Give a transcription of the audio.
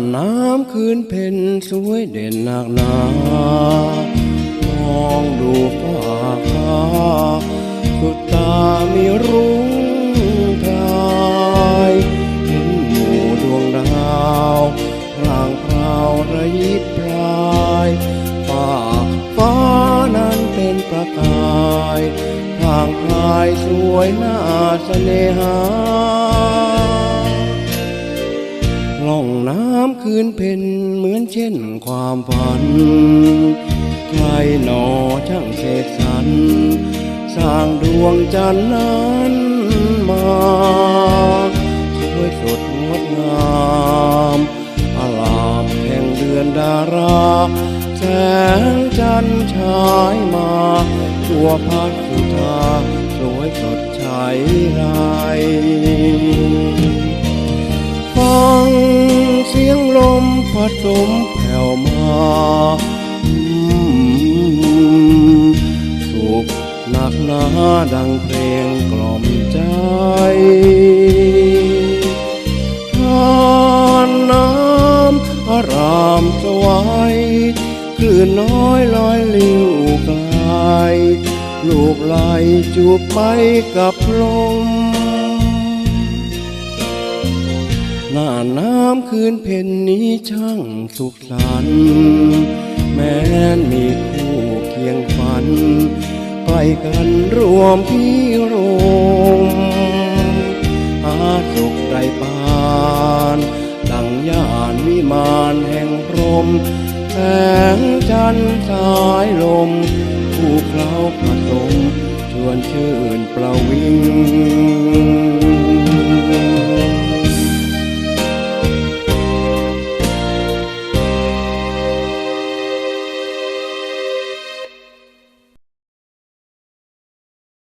น้าน้ำคืนเพ็ญสวยเด่นหนักหนามองดูฟ้าคาสุดตามีรุ้งพรายเห็นหมู่ดวงดาวพรางพราวระยิบพรายฟ้าฟ้านั้นเป็นประกายพรางพรายสวยน่าเสน่หา ล่องน้ำคืนเพ็ญเหมือนเช่นความฝัน ใครหนอช่างเสกสรรสร้างดวงจันทร์นั้นมาสวยสดงดงามอาลามแห่งเดือนดาราแสงจันทร์ฉายมาตัวพัดสุธาสวยสดใสไร มพัดลมแผ่วมาอืมสุขหนักหนาดังเพลงกล่อมใจทานน้ำอารามสวยคลื่นน้อยลอยลิ้วไกลลูกไหลจูบไปกับลม หน้าน้ำคืนเพ็ญนี้ช่างสุขสันต์แม้นมีคู่เคียงฝันใกล้กันรวมพี่รมหาสุขได้ปานดังยานวิมานแห่งพรหมแสงจันทร์สายลม ผู้เคล้าผสมชวนชื่นประวิง